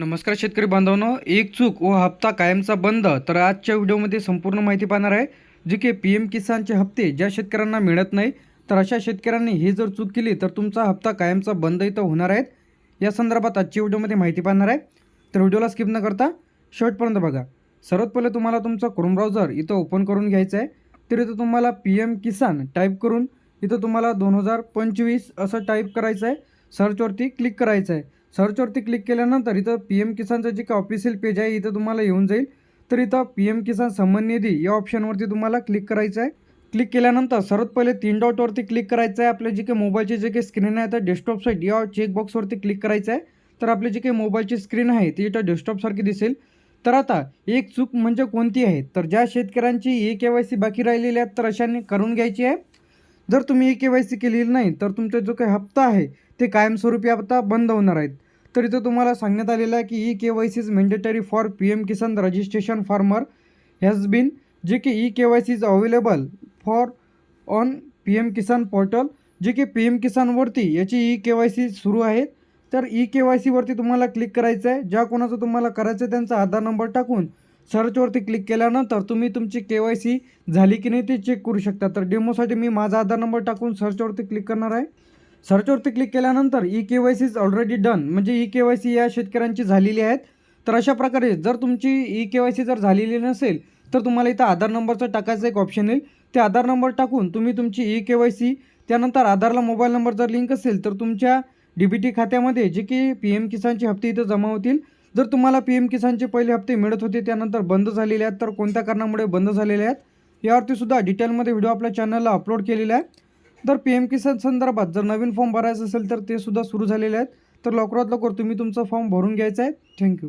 नमस्कार शेतकरी बांधवांनो एक चूक व हप्ता कायमचा बंद तर आजच्या व्हिडिओमध्ये संपूर्ण माहिती पाहणार आहे. जे की पी एम किसानचे हप्ते ज्या शेतकऱ्यांना मिळत नाही तर अशा शेतकऱ्यांनी ही जर चूक केली तर तुमचा हप्ता कायमचा बंद इथं होणार आहेत या संदर्भात आजच्या व्हिडिओमध्ये माहिती पाहणार आहे. तर व्हिडिओला स्किप न करता शेवटपर्यंत बघा. सर्वात पहिले तुम्हाला तुमचा क्रोम ब्राउझर इथं ओपन करून घ्यायचं आहे तर इथं तुम्हाला पी एम किसान टाईप करून इथं तुम्हाला दोन हजार पंचवीस असं टाईप करायचं आहे. सर्चवरती क्लिक करायचं आहे. सर्चवरती क्लिक केल्यानंतर इथं पी एम किसानचं जे काही ऑफिशियल पेज आहे इथं तुम्हाला येऊन जाईल. तर इथं पी एम किसान सन्मान निधी या ऑप्शनवरती तुम्हाला क्लिक करायचं आहे. क्लिक केल्यानंतर सर्वात पहिले तीन डॉटवरती क्लिक करायचं आहे. आपले जे काही मोबाईलचे जे काही स्क्रीन आहे तर डेस्कटॉप साईट या चेकबॉक्सवरती क्लिक करायचं आहे. तर आपली जी काही मोबाईलची स्क्रीन आहे ती इथं डेस्कटॉपसारखी दिसेल. तर आता एक चूक म्हणजे कोणती आहे? तर ज्या शेतकऱ्यांची ए के वाय सी बाकी राहिलेली आहेत तर अशाने करून घ्यायची आहे. जर तुम्ही ए के वाय सी केलेली नाही तर तुमचा जो काही हप्ता आहे ते कायमस्वरूपी आता बंद होणार आहेत. तर इथं तुम्हाला सांगण्यात आलेलं आहे की E K Y C is mandatory for P M Kisan registration farmer has been जे की E K Y C is available for on P M Kisan portal जे की पी एम किसानवरती याची ई के वाय सी सुरू आहे. तर E K Y सीवरती तुम्हाला click करायचं आहे. ज्या कोणाचं तुम्हाला करायचं आहे त्यांचा आधार नंबर टाकून सर्चवरती क्लिक केल्यानंतर तुम्ही तुमची के वाय सी झाली की नाही ते चेक करू शकता. तर डेमोसाठी मी माझा आधार नंबर टाकून सर्चवरती क्लिक करणार आहे. सर्चवरती क्लिक केल्यानंतर E K Y C is already done म्हणजे ई के वाय सी या शेतकऱ्यांची झालेली आहेत. तर अशा प्रकारे जर तुमची ई के वाय सी जर झालेली नसेल तर तुम्हाला इथं आधार नंबरचं टाकायचं एक ऑप्शन येईल. ते आधार नंबर टाकून तुम्ही तुमची ई के वाय सी त्यानंतर आधारला मोबाईल नंबर जर लिंक असेल तर तुमच्या डी बी टी खात्यामध्ये जे की पी एम किसानचे हप्ते इथं जमा होतील. जर तुम्हाला पी एम किसानचे पहिले हप्ते मिळत होते त्यानंतर बंद झालेले आहेत तर कोणत्या कारणामुळे बंद झालेले आहेत? यावरती सुद्धा डिटेलमध्ये व्हिडिओ आपल्या चॅनलला अपलोड केलेला आहे. तर पी एम किसान संदर्भात जर नवीन फॉर्म भरायचा असेल तर ते सुद्धा सुरू झालेले आहेत. तर लवकरात लवकर तुम्ही तुमचा फॉर्म भरून घ्यायचा आहे. थँक्यू